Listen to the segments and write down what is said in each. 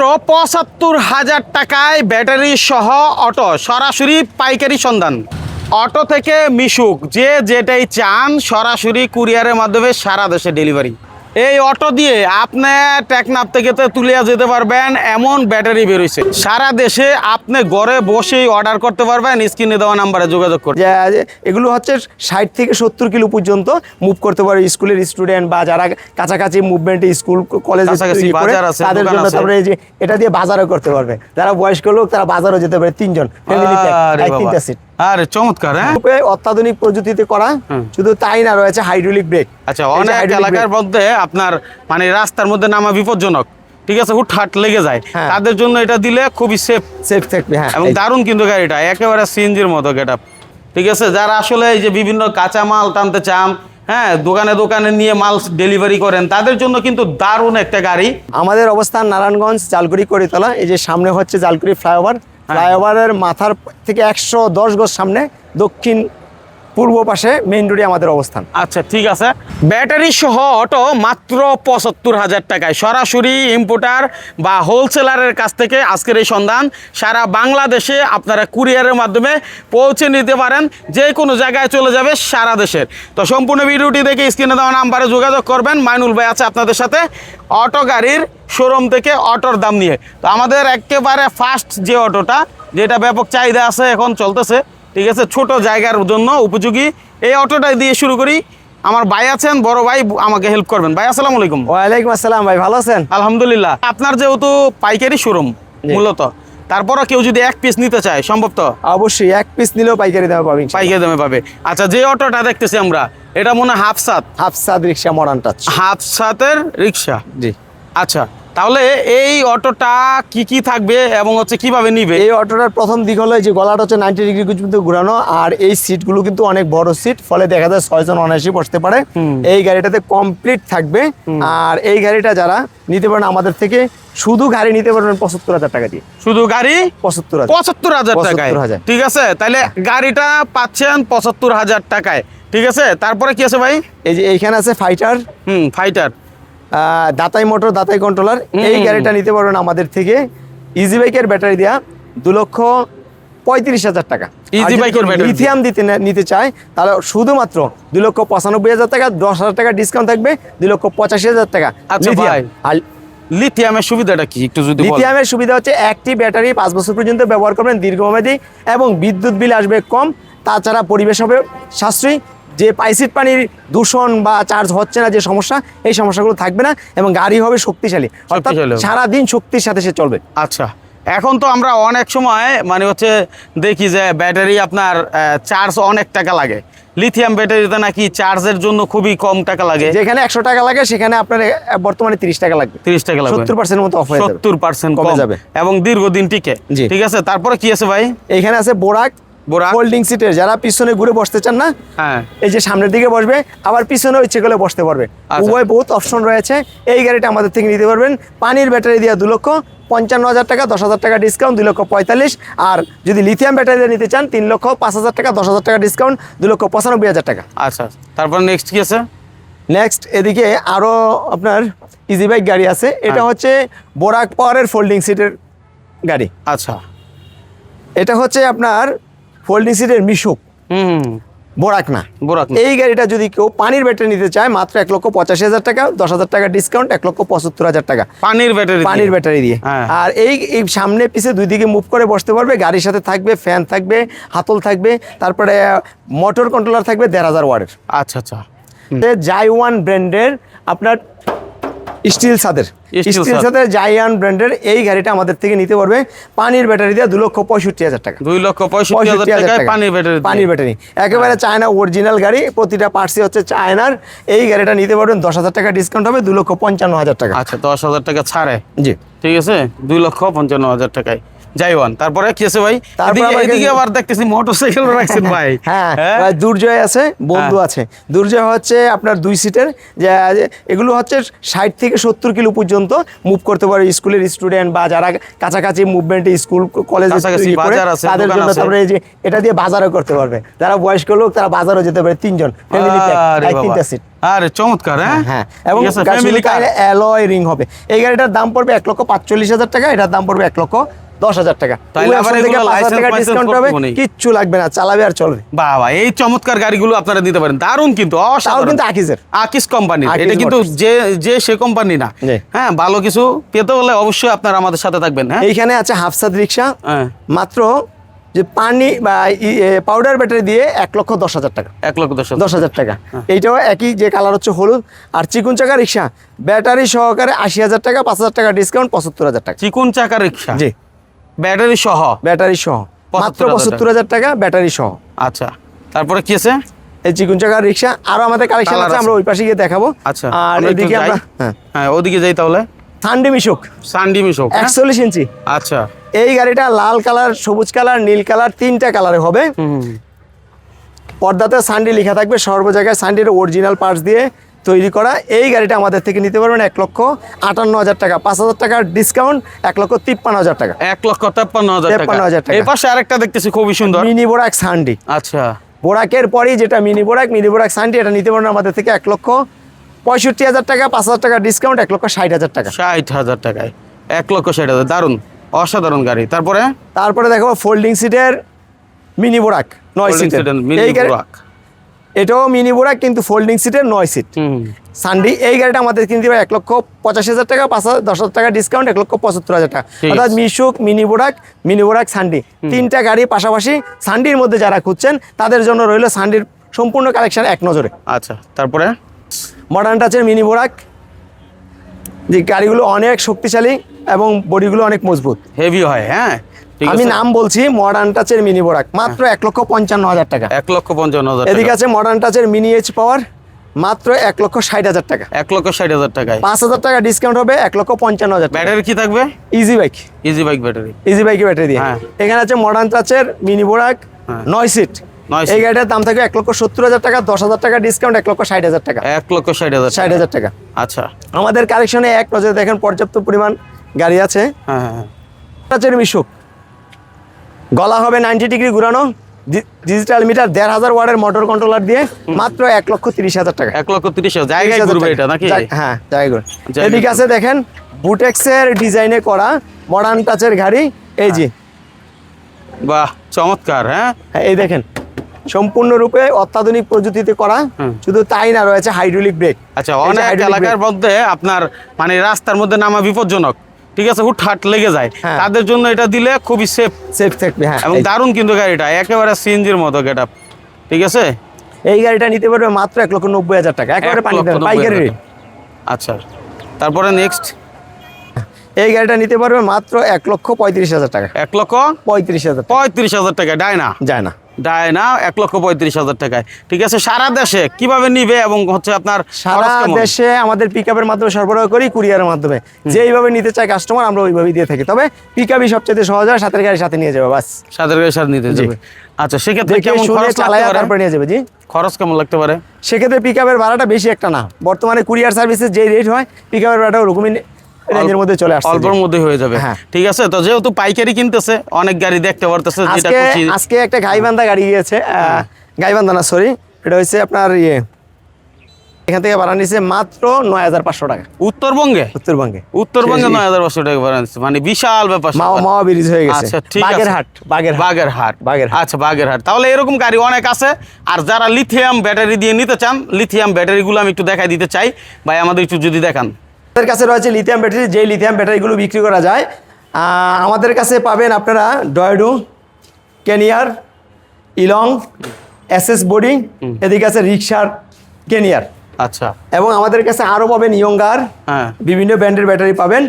মাত্র পঁচাত্তর হাজার টাকায় ব্যাটারি সহ অটো, সরাসরি পাইকারি সন্ধান। অটো থেকে মিশুক, যে যেটাই চান সরাসরি কুরিয়ারের মাধ্যমে সারা দেশে ডেলিভারি। এই অটো দিয়ে আপনি টেকনাপ থেকে তো তুলে যেতে পারবেন এমন ব্যাটারি বেরোইছে। সারা দেশে আপনি ঘরে বসেই অর্ডার করতে পারবেন স্ক্রিনে দেওয়া নাম্বারে যোগাযোগ করতে। এগুলো হচ্ছে ষাট থেকে সত্তর কিলো পর্যন্ত মুভ করতে পারে স্কুলের স্টুডেন্ট বা যারা কাছাকাছি মুভমেন্টে স্কুল কলেজ তাদের জন্য তারপরে এই যে এটা দিয়ে বাজারও করতে পারবে। যারা বয়স্ক লোক তারা বাজারও যেতে পারে। তিনজন ফ্যামিলি। তিনটা সিট আরে চমৎকার হ্যাঁ? অত্যাধুনিক প্রযুক্তিতে করা শুধু তাই না রয়েছে হাইড্রোলিক ব্রেক আচ্ছা অনেক এলাকার মধ্যে আপনার মানে রাস্তার মধ্যে নামা বিপজ্জনক ঠিক আছে? হুটহাট লেগে যায়। হ্যাঁ। তাদের জন্য এটা দিলে খুবই সেফ সেফ থাকবে হ্যাঁ এবং দারুণ কিন্তু গাড়িটা একেবারে সিএনজির মতো গেট ঠিক আছে? যারা আসলে এই যে বিভিন্ন কাঁচা মাল টানতে চান হ্যাঁ দোকানে দোকানে নিয়ে মাল ডেলিভারি করেন তাদের জন্য কিন্তু দারুণ একটা গাড়ি। আমাদের অবস্থান নারায়ণগঞ্জ জালকুড়ি করিতলা। এই যে সামনে হচ্ছে জালকুড়ি ফ্লাইওভার। ফ্লাইওভারের মাথার থেকে একশো দশ গজ সামনে দক্ষিণ পূর্ব পাশে মেইন রোডে আমাদের অবস্থান। আচ্ছা ঠিক আছে। ব্যাটারি সহ অটো মাত্র পঁচাত্তর হাজার টাকায়। সরাসরি ইম্পোর্টার বা হোলসেলারের কাছ থেকে আজকের এই সন্ধান। সারা বাংলাদেশে আপনারা কুরিয়ারের মাধ্যমে পৌঁছে নিতে পারেন। যে কোনো জায়গায় চলে যাবে সারা দেশের। তো সম্পূর্ণ ভিডিওটি দেখে স্ক্রিনে দেওয়া নাম্বারে যোগাযোগ করবেন। মাইনুল ভাই আছে আপনাদের সাথে। অটো গাড়ির শোরুম থেকে অটোর দাম নিয়ে। তো আমাদের একেবারে ফার্স্ট যে অটোটা, যেটা ব্যাপক চাহিদা আছে, এখন চলতেছে। ঠিক আছে? ছোট জায়গার জন্য উপযোগী। এই অটোটা দিয়ে শুরু করি। আমার ভাই আছেন বড় ভাই আমাকে হেল্প করবেন। ভাই আসসালামু আলাইকুম। ওয়ালাইকুম আসসালাম ভাই ভালো আছেন? আলহামদুলিল্লাহ। আপনার যেহেতু পাইকারি শোরুম মূলত তারপরও কেউ যদি এক পিস নিতে চায় সম্ভব তো? অবশ্যই এক পিস নিলেও পাইকারি দামে পাবেন পাইকারি দামে পাবে। আচ্ছা যে অটোটা দেখতেছি আমরা এটা মনে হয় হাফ সাত হাফসাদ রিক্সা মডার্ন টাচ হাফ সাতের রিক্সা জি। আচ্ছা তাহলে এই অটোটা কি কি থাকবে এবং হচ্ছে কীভাবে নিবে? এই অটোটার প্রথম দিক হলো যে গলাটা হচ্ছে নাইনটি ডিগ্রি পর্যন্ত ঘুরানো আর এই সিটগুলো কিন্তু অনেক বড় সিট ফলে দেখা যায় ছয়জন অনায়াসই বসতে পারে। এই গাড়িটাতে কমপ্লিট থাকবে আর এই গাড়িটা যারা নিতে পারেন আমাদের থেকে শুধু গাড়ি নিতে পারবেন পঁচাত্তর হাজার টাকা দিয়ে। শুধু গাড়ি? পঁচাত্তর হাজার। পঁচাত্তর হাজার টাকায়? ঠিক আছে তাহলে গাড়িটা পাচ্ছেন পঁচাত্তর হাজার টাকায়। ঠিক আছে তারপরে কি আছে ভাই? এই যে এইখানে আছে ফাইটার হুম ফাইটার দাতাই মোটর দাতাই কন্ট্রোলার এই গাড়িটা নিতে পারবেন আমাদের থেকে। ইজি বাইকের ব্যাটারি দেওয়া দু লক্ষ পঁয়ত্রিশ হাজার টাকা। Bike এর লিথিয়াম দিতে নিতে চায় তাহলে শুধুমাত্র দুই লক্ষ পঁচানব্বই হাজার টাকা দশ হাজার টাকা ডিসকাউন্ট থাকবে দুই লক্ষ পঁচাশি হাজার টাকা আচ্ছা ভাই। আর লিথিয়ামের সুবিধাটা কি? একটু যদি লিথিয়ামের সুবিধা হচ্ছে একটি ব্যাটারি পাঁচ বছর পর্যন্ত ব্যবহার করবেন দীর্ঘমেয়াদী এবং বিদ্যুৎ বিল আসবে কম তাছাড়া পরিবেশ হবে সাশ্রয়ী। যে পাইসিট পানির দূষণ বা চার্জ হচ্ছে না যে সমস্যা এই সমস্যাগুলো থাকবে না এবং গাড়ি হবে শক্তিশালী। অর্থাৎ সারাদিন শক্তির সাথে সে চলবে। আচ্ছা এখন তো আমরা অনেক সময় মানে হচ্ছে দেখি যে ব্যাটারি আপনার চার্জ অনেক টাকা লাগে। লিথিয়াম ব্যাটারিতে নাকি চার্জের জন্য খুবই কম টাকা লাগে। যেখানে একশো টাকা লাগে সেখানে আপনার বর্তমানে তিরিশ টাকা লাগবে। তিরিশ টাকা লাগবে। সত্তর পার্সেন্ট মতো অফ সত্তর পার্সেন্ট কমে যাবে। এবং দীর্ঘদিন টিকে। ঠিক আছে? তারপরে কি আছে ভাই? এইখানে আছে বোরাক। ফোল্ডিং সিটের যারা পিছনে ঘুরে বসতে চান না হ্যাঁ। এই যে সামনের দিকে বসবে আবার পিছনে ইচ্ছে করলে বসতে পারবে। আচ্ছা। উভয় বহুত অপশন রয়েছে। এই গাড়িটা আমাদের থেকে নিতে পারবেন। পানির ব্যাটারি দিয়ে দু লক্ষ পঞ্চান্ন হাজার টাকা দশ হাজার টাকা ডিসকাউন্ট দুই লক্ষ পঁয়তাল্লিশ। আর যদি লিথিয়াম ব্যাটারি দিয়ে নিতে চান তিন লক্ষ পাঁচ হাজার টাকা দশ হাজার টাকা ডিসকাউন্ট দু লক্ষ পঁচানব্বই হাজার টাকা। আচ্ছা তারপর নেক্সট কি আছে? নেক্সট এদিকে আরও আপনার ইজি বাইক গাড়ি আছে। এটা হ্যাঁ। হচ্ছে বোরাক পাওয়ারের ফোল্ডিং সিটের গাড়ি। আচ্ছা। এটা হচ্ছে আপনার ফোল্ডিং সিটের মিশুক হুম। বোরাক না। বোরাক এই গাড়িটা যদি কেউ পানির ব্যাটারি নিতে চায় মাত্র এক লক্ষ পঁচাশি হাজার টাকা দশ হাজার টাকা ডিসকাউন্ট এক লক্ষ পঁচাত্তর হাজার টাকা। পানির ব্যাটারি পানির ব্যাটারি দিয়ে। হ্যাঁ। আর এই এই সামনে পিছে দুই দিকে মুভ করে বসতে পারবে গাড়ির সাথে থাকবে ফ্যান থাকবে হাতল থাকবে তারপরে মোটর কন্ট্রোলার থাকবে দেড় হাজার ওয়ার্ডের আচ্ছা আচ্ছা। জাইওয়ান ব্র্যান্ডের আপনার স্টিল সাদের স্টিল সাদের জায়ান ব্র্যান্ডের এই গাড়িটা আমাদের থেকে নিতে পারবে। পানির ব্যাটারি দিয়ে দু লক্ষ পঁয়ষট্টি হাজার টাকা। দুই লক্ষ পঁয়ষট্টি হাজার টাকা। পানির ব্যাটারি পানির ব্যাটারি। একেবারে চায়না অরিজিনাল গাড়ি প্রতিটা পার্সি হচ্ছে চায়নার এই গাড়িটা নিতে পারবেন দশ হাজার টাকা ডিসকাউন্ট হবে দু লক্ষ পঞ্চান্ন হাজার টাকা। আচ্ছা দশ হাজার টাকা ছাড়ে। জি। ঠিক আছে? দুই লক্ষ পঞ্চান্ন হাজার টাকায়। জাইওয়ান তারপরে কি আছে ভাই? এদিকে- আবার দেখতেছি মোটরসাইকেল রাখছেন ভাই। হ্যাঁ হ্যাঁ? দুর্জয় আছে বন্ধু হ্যাঁ। আছে। দুর্জয় হচ্ছে আপনার দুই সিটের এগুলো হচ্ছে ষাট থেকে সত্তর কিলো পর্যন্ত মুভ করতে পারে স্কুলের স্টুডেন্ট বা যারা কাছাকাছি মুভমেন্টে স্কুল কলেজে তাদের জন্য তারপরে এই যে এটা দিয়ে বাজারও করতে পারবে। যারা বয়স্ক লোক তারা বাজারও যেতে পারে তিনজন। তিনটা সিট আরে চমৎকার হ্যাঁ? হ্যাঁ এবং অ্যালয় রিং হবে। এই গাড়িটার দাম পড়বে এক লক্ষ পাঁচচল্লিশ হাজার টাকা এটার দাম পড়বে এক লক্ষ দশ হাজার টাকা। ডিসকাউন্ট হবে কিচ্ছু লাগবে না চালাবে আর চলবে। বাবা এই চমৎকার গাড়িগুলো আপনারা দিতে পারেন। দারুণ কিন্তু অসাধারণ। কিন্তু আকিজের। কোম্পানি এটা কিন্তু যে যে সে কোম্পানি না। হ্যাঁ ভালো কিছু পেতে হলে অবশ্যই আপনারা আমাদের সাথে থাকবেন হ্যাঁ? এইখানে আছে হাফসাদ রিক্সা হ্যাঁ। মাত্র যে পানি বা পাউডার ব্যাটারি দিয়ে এক লক্ষ দশ হাজার টাকা। এক লক্ষ দশ হাজার। দশ হাজার টাকা। হ্যাঁ। এইটাও একই যে কালার হচ্ছে হলুদ। আর চিকুন চাকা রিক্সা ব্যাটারি সহকারে আশি হাজার টাকা পাঁচ হাজার টাকা ডিসকাউন্ট পঁচাত্তর হাজার টাকা। চিকুন চাকা রিক্সা জি। ব্যাটারি সহ? ব্যাটারি সহ। মাত্র পঁচাত্তর হাজার টাকা ব্যাটারি সহ। আচ্ছা। তারপরে কি আছে? এই চিকুন চাকার রিক্সা আরও আমাদের কালেকশন আছে। আমরা ওই পাশে গিয়ে দেখাবো। আচ্ছা আর এদিকে আমরা হ্যাঁ। হ্যাঁ ওদিকে যাই তাহলে। থান্ডি মিশুক সানডি মিশো একচল্লিশ ইঞ্চি। আচ্ছা। এই গাড়িটা লাল কালার সবুজ কালার নীল কালার তিনটা কালারে হবে। পর্দাতে সানডি লেখা থাকবে সর্ব জায়গায় সানডির অরিজিনাল পার্টস দিয়ে। তৈরি করা। এই গাড়িটা আমাদের থেকে নিতে পারবেন এক লক্ষ আটান্ন হাজার টাকা পাঁচ হাজার টাকার ডিসকাউন্ট এক লক্ষ তিপ্পান্ন হাজার টাকা। এক লক্ষ তেপ্পান্ন হাজার টাকা। 53,000 টাকা। এই পাশে আরেকটা দেখতেছি খুবই সুন্দর। মিনি বোরাক সান্ডি। আচ্ছা। বোরাকের পরেই যেটা মিনি বোরাক মিনি বোরাক সান্ডি এটা নিতে পারবেন আমাদের থেকে এক লক্ষ পঁয়ষট্টি হাজার টাকা পাঁচ হাজার টাকা ডিসকাউন্ট এক লক্ষ ষাট হাজার টাকা। ষাট হাজার টাকায়। এক লক্ষ ষাট হাজার দারুণ অসাধারণ গাড়ি। তারপরে? তারপরে দেখো ফোল্ডিং সিটের মিনি বোরাক নয় সিটের এই গাড়ি Burak। এটাও মিনি বোরাক কিন্তু ফোল্ডিং সিটের নয় সিট সানডি এই গাড়িটা আমাদের কিনতে পারে এক লক্ষ পঁচাশি হাজার টাকা পাঁচ হাজার দশ হাজার টাকা ডিসকাউন্ট এক লক্ষ পঁচাত্তর হাজার টাকা। অর্থাৎ মিশুক মিনি বোরাক মিনি বোরাক সানডি তিনটা গাড়ি পাশাপাশি সানডির মধ্যে যারা খুঁজছেন তাদের জন্য রইল সানডির সম্পূর্ণ কালেকশন এক নজরে। আচ্ছা তারপরে? মডার্ন টাচের মিনি বোরাক যে গাড়িগুলো অনেক শক্তিশালী এবং বডিগুলো অনেক মজবুত। হেভি হয় হ্যাঁ? আমি নাম বলছি মডার্ন টাচের মিনি বোরাক মাত্র এক লক্ষ পঞ্চান্ন হাজার টাকা। এক লক্ষ পঞ্চান্ন হাজার এদিকে আছে মডার্ন টাচের মিনি এইচ পাওয়ার মাত্র এক লক্ষ ষাট হাজার টাকা। এক লক্ষ ষাট হাজার টাকায়। পাঁচ হাজার টাকা ডিসকাউন্ট হবে এক লক্ষ পঞ্চান্ন হাজার ব্যাটারি কি থাকবে? Easy bike easy bike battery easy বাইকে ব্যাটারি দিয়ে। হ্যাঁ। এখানে আছে মডার্ন টাচের মিনি বোরাক হ্যাঁ। নয় সিট নয় এই। গাড়িটার দাম থাকবে এক লক্ষ সত্তর হাজার টাকা দশ হাজার টাকা ডিসকাউন্ট এক লক্ষ ষাট হাজার টাকা। এক লক্ষ ষাট হাজার ষাট হাজার টাকা। আচ্ছা। আমাদের কালেকশনে এক নজরে দেখেন পর্যাপ্ত পরিমাণ গাড়ি আছে। হ্যাঁ হ্যাঁ হ্যাঁ। টাচের মিশুক গলা হবে নাইনটি ডিগ্রি ঘুরানো। ডিজিটাল মিটার দেড় হাজার ওয়ার্ডের মোটর কন্ট্রোলার দিয়ে মাত্র এক লক্ষ তিরিশ হাজার টাকা। এক লক্ষ তিরিশ হাজার। জায়গায় ঘুরবে। এটা নাকি? হ্যাঁ জায়গায় এদিকে আছে দেখেন বুটেক্সের ডিজাইনে করা মডার্ন টাচের গাড়ি। এই যে। বাহ চমৎকার হ্যাঁ? হ্যাঁ, এই দেখেন। সম্পূর্ণরূপে অত্যাধুনিক প্রযুক্তিতে করা। শুধু তাই না রয়েছে হাইড্রোলিক ব্রেক আচ্ছা অনেক এলাকার মধ্যে আপনার মানে রাস্তার মধ্যে নামা বিপজ্জনক। ঠিক আছে হুটহাট লেগে যায়। হ্যাঁ। তাদের জন্য এটা দিলে খুবই সেফ সেফ থাকবে হ্যাঁ এবং দারুণ কিন্তু গাড়িটা একেবারে সিএনজির মতো গেট ঠিক আছে? এই গাড়িটা নিতে পারবে মাত্র এক লক্ষ নব্বই হাজার টাকা। একেবারে পানি পাইকারি রেট আচ্ছা তারপরে নেক্সট এই গাড়িটা নিতে পারবে মাত্র এক লক্ষ পঁয়ত্রিশ হাজার টাকা। এক লক্ষ পঁয়ত্রিশ হাজার পঁয়ত্রিশ হাজার টাকা ডায়না। যায় না ডায়না এক লক্ষ পঁয়ত্রিশ হাজার টাকায়। ঠিক আছে সারা দেশে কীভাবে নিবে এবং হচ্ছে আপনার সারা দেশে আমাদের পিক আপের মাধ্যমে সরবরাহ করি কুরিয়ারের মাধ্যমে। যেইভাবে নিতে চায় কাস্টমার আমরা ওইভাবেই দিয়ে থাকি। তবে পিক আপই সবচেয়ে সহজ হয় সাথের গাড়ির সাথে নিয়ে যাবে বাস। সাদের গাড়ি সার নিতে যাবে। আচ্ছা সেক্ষেত্রে কেমন খরচ তারপরে নিয়ে যাবে জি। খরচ কেমন লাগতে পারে? সেক্ষেত্রে পিক আপের ভাড়াটা বেশি একটা না। বর্তমানে কুরিয়ার সার্ভিসের যে রেট হয় পিক আপের ভাড়াটা ওরকমই রেঞ্জের মধ্যে চলে আসছে অল্পের মধ্যে হয়ে যাবে। হ্যাঁ। ঠিক আছে? তো যেহেতু পাইকারি কিনতেছে অনেক গাড়ি দেখতে পারতেছে যেটা খুশি। আজকে একটা গাইবান্ধা গাড়ি গিয়েছে গাইবান্ধা না সরি এটা হচ্ছে আপনার ইয়ে। এখান থেকে ভাড়া নিচ্ছে মাত্র নয় হাজার পাঁচশো টাকা। উত্তরবঙ্গে? উত্তরবঙ্গে। উত্তরবঙ্গে। নয় হাজার পাঁচশো টাকা ভাড়া নিচ্ছে। মানে বিশাল ব্যাপার মাওয়া। ব্রিজ হয়ে গেছে। আচ্ছা ঠিক আছে। বাগেরহাট বাগেরহাট। বাগেরহাট। আচ্ছা বাগেরহাট। তাহলে এরকম গাড়ি অনেক আছে। আর যারা লিথিয়াম ব্যাটারি দিয়ে নিতে চান লিথিয়াম ব্যাটারিগুলো আমি একটু দেখাই দিতে চাই। ভাই আমাদের একটু যদি দেখান। আমাদের কাছে রয়েছে লিথিয়াম ব্যাটারি যেই লিথিয়াম ব্যাটারিগুলো বিক্রি করা যায় আমাদের কাছে পাবেন আপনারা ডয়েডো কেনিয়ার ইলং এসএস বোর্ডিং এদিকে আছে রিক্সার কেনিয়ার আচ্ছা। এবং আমাদের কাছে আরও পাবেন ইয়ঙ্গার হ্যাঁ। বিভিন্ন ব্র্যান্ডের ব্যাটারি পাবেন।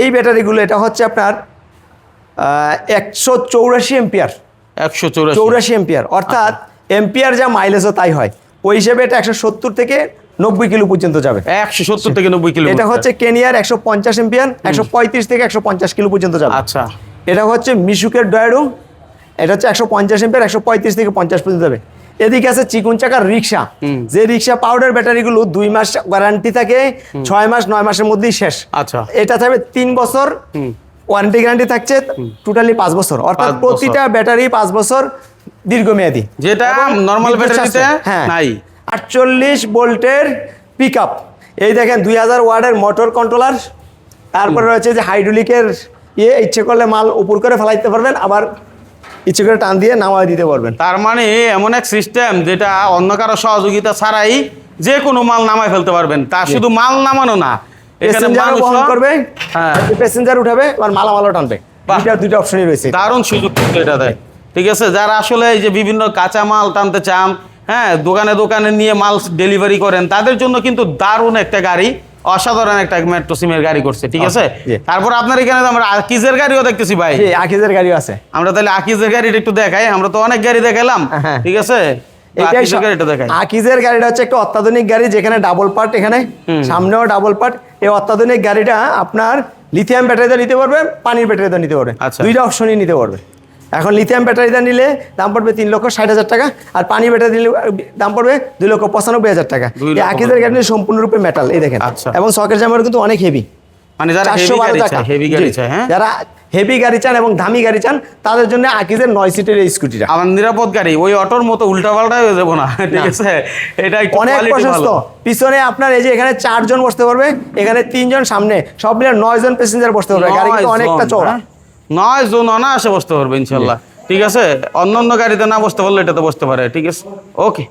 এই ব্যাটারিগুলো এটা হচ্ছে আপনার একশো চৌরাশি এম্পিয়ার একশো চৌরাশি। চৌরাশি এম্পিয়ার অর্থাৎ এম্পিয়ার যা মাইলেজও তাই হয়। ওই হিসেবে এটা একশো সত্তর থেকে নব্বই কিলো পর্যন্ত যাবে। একশো সত্তর থেকে নব্বই কিলো এটা হচ্ছে কেনিয়ার একশো পঞ্চাশ এম্পিয়ার একশো পঁয়ত্রিশ থেকে একশো পঞ্চাশ কিলো পর্যন্ত যাবে। আচ্ছা। এটা হচ্ছে মিশুকের ডয়াডো এটা হচ্ছে একশো পঞ্চাশ এম্পের একশো পঁয়ত্রিশ থেকে পঞ্চাশ পর্যন্ত যাবে। এদিকে আছে চিকুন চাকার রিক্সা। যে রিক্সা পাউডার ব্যাটারিগুলো দুই মাস গ্যারান্টি থাকে ছয় মাস নয় মাসের মধ্যেই শেষ। আচ্ছা। এটা থাকবে তিন বছর ওয়ারেন্টি গ্যারান্টি থাকছে টোটালি পাঁচ বছর। অর্থাৎ প্রতিটা ব্যাটারি পাঁচ বছর দীর্ঘমেয়াদী। যেটা বিদ্যুৎ ব্যাটারিতে হ্যাঁ। নাই। আটচল্লিশ ভোল্টের পিক এই দেখেন দুই হাজার ওয়ার্ডের মোটর কন্ট্রোলার তারপরে রয়েছে যে হাইড্রোলিকের ইয়ে ইচ্ছে করলে মাল উপর করে ফেলাইতে পারবেন আবার ইচ্ছে করে টান দিয়ে নামায় দিতে পারবেন। তার মানে এমন এক সিস্টেম যেটা অন্য কারও সহযোগিতা ছাড়াই যে কোনো মাল নামায় ফেলতে পারবেন। তা শুধু মাল নামানো না এখানে প্যাসেঞ্জার মানুষও- বহন করবে হ্যাঁ। প্যাসেঞ্জার উঠাবে আর মালামালও টানবে। দুইটা দুইটা অপশনই রয়েছে। দারুণ সুযোগ কিন্তু এটা দেয় ঠিক আছে? যারা আসলে এই যে বিভিন্ন কাঁচা মাল টানতে চান হ্যাঁ দোকানে দোকানে নিয়ে মাল ডেলিভারি করেন তাদের জন্য কিন্তু দারুণ একটা গাড়ি অসাধারণ একটা মেট্রো সিমের গাড়ি করছে ঠিক আছে? তারপর আপনার এখানে তো আমরা আকিজের গাড়িও দেখতেছি ভাই। আকিজের গাড়িও আছে। আমরা তাহলে আকিজের গাড়িটা একটু দেখাই আমরা তো অনেক গাড়ি দেখালাম হ্যাঁ। ঠিক আছে? আকিজের গাড়িটা দেখাই। আকিজের গাড়িটা হচ্ছে একটা অত্যাধুনিক গাড়ি যেখানে ডাবল পার্ট এখানে সামনেও ডাবল পার্ট এই অত্যাধুনিক গাড়িটা আপনার লিথিয়াম ব্যাটারিতে নিতে পারবে পানির ব্যাটারিতে নিতে পারবে। আচ্ছা। দুইটা অপশনই নিতে পারবে। এখন লিথিয়াম ব্যাটারিটা নিলে দাম পড়বে তিন লক্ষ ষাট হাজার টাকা আর পানি ব্যাটারি দিলে দাম পড়বে দুই লক্ষ পঁচানব্বই হাজার টাকা। এই গাড়ি সম্পূর্ণরূপে মেটাল এই দেখেন। আচ্ছা। এবং সকের জামার কিন্তু অনেক হেভি মানে যারা চারশো হেভি বারো গাড়ি টাকা। চায় হেভি গাড়ি চায় হ্যাঁ? যারা হেভি গাড়ি চান এবং দামি গাড়ি চান তাদের জন্য আকিজের নয় সিটের এই স্কুটিটা আমার নিরাপদ গাড়ি ওই অটোর মতো উল্টা পাল্টা হয়ে যাব না ঠিক আছে? এটা অনেক প্রশস্ত। পিছনে আপনার এই যে এখানে চারজন বসতে পারবে এখানে তিনজন সামনে সব মিলে নয় জন প্যাসেঞ্জার বসতে পারবে। গাড়ি অনেকটা চওড়া। হ্যাঁ? নয় জোন অনায়াসে বসতে পারবে ইনশাল্লাহ। ঠিক আছে? অন্য অন্য গাড়িতে না বসতে পারলে এটাতে বসতে পারে ঠিক আছে? ওকে